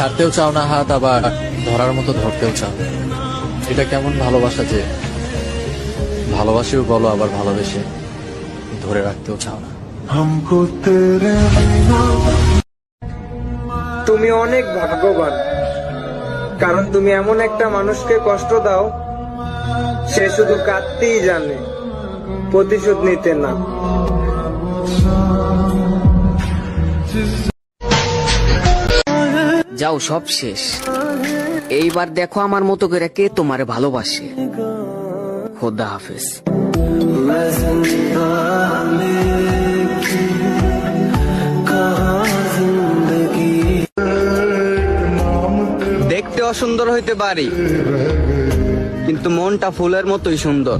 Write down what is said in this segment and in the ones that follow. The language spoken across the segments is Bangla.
ছাড়তেও চাও না হাত আবার ধরার মতো ধরতেও চাও। এটা কেমন ভালোবাসা যে ভালোবাসেও বলো আবার ভালোবেসে ধরে রাখতেও চাও না। তুমি অনেক ভাগ্যবান। কারণ তুমি এমন একটা মানুষকে কষ্ট দাও সে শুধু কাঁদতেই জানে প্রতিশোধ নিতে না। যাও সব শেষ। এইবার দেখো আমার মতো করে কে তোমারে ভালোবাসে। খোদা হাফেজ। দেখতে অসুন্দর হইতে পারি কিন্তু মনটা ফুলের মতোই সুন্দর।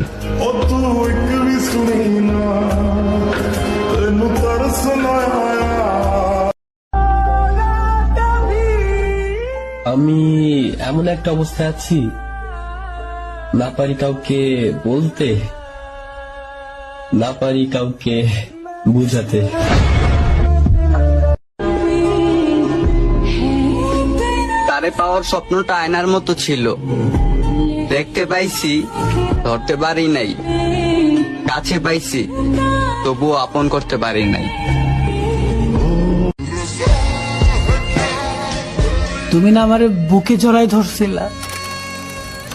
আমি এমন একটা অবস্থায় আছি, না পারি কাউকে বলতে, না পারি কাউকে বুঝাতে। তারে পাওয়ার স্বপ্নটা আয়নার মতো ছিল। দেখতে পাইছি, ধরতে পারি নাই। কাছে পাইছি, তবুও আপন করতে পারি নাই। তুমি না আমারে বুকে জড়াই ধরছিলা।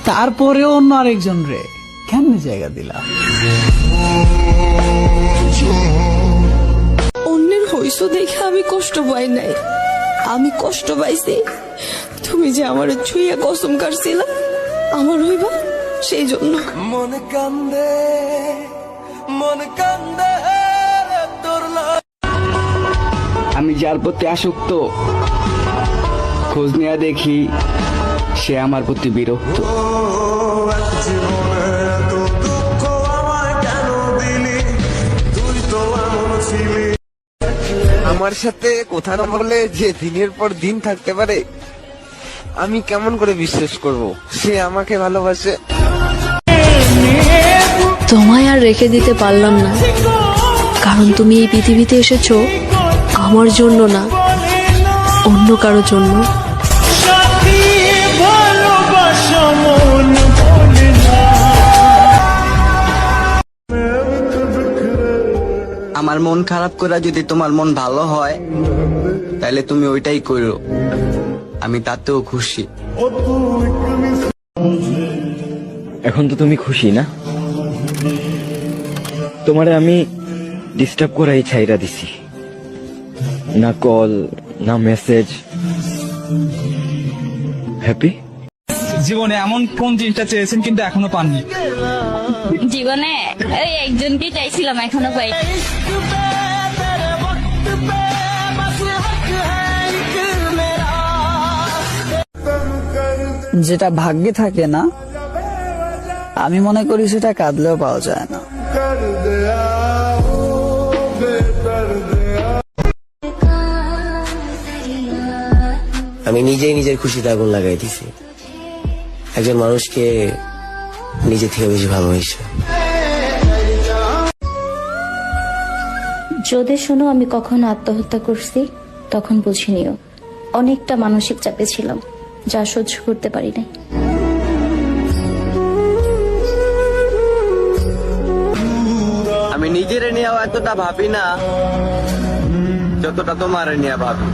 তারপরে অন্য আরেকজন রে কেমনে জায়গা দিলা? অন্যের হইস দেখে আমি কষ্ট পাই নাই। আমি কষ্ট পাইছি। তুমি যে আমার ছুঁয়ে কসম কাটছিলা আমার হইবা সেই জন্য আমি যার প্রতি আসক্ত খোঁজ নেওয়া দেখি সে আমার প্রতি বিরক্ত। আমার সাথে কথা না বলে যে দিনের পর দিন থাকতে পারে আমি কেমন করে বিশ্বাস করব? সে আমাকে ভালোবাসে। তোমায় আর রেখে দিতে পারলাম না। কারণ তুমি এই পৃথিবীতে এসেছ আমার জন্য না অন্য কারও জন্য। আমার মন খারাপ করে যদি তোমার মন ভালো হয়, তাহলে তুমি ওইটাই করো। আমি তাতেও খুশি। এখন তো তুমি খুশি না? তোমারে আমি ডিস্টার্ব করাই ছাইরা দিছি। না কল না মেসেজ হ্যাপি জীবনে এমন কোন জিনিসটা চেয়েছেন কিন্তু এখনও পাননি? জীবনে ওই একজনকে চাইছিলাম এখনও পাই। যেটা ভাগ্যে থাকে না আমি মনে করি সেটা কাঁদলেও পাওয়া যায় না। আমি নিজেই নিজের খুশিতে আগুন লাগাই দিছি। একজন মানুষকে নিজে থেকে বেশি ভালোবেসে যদি শোনো আমি কখন আত্মহত্যা করছি তখন বুঝি নিও অনেকটা মানসিক চাপে ছিলাম যা সহ্য করতে পারি নাই। আমি নিজের নিয়ে এতটা ভাবি না যতটা তোমার নিয়ে ভাবি।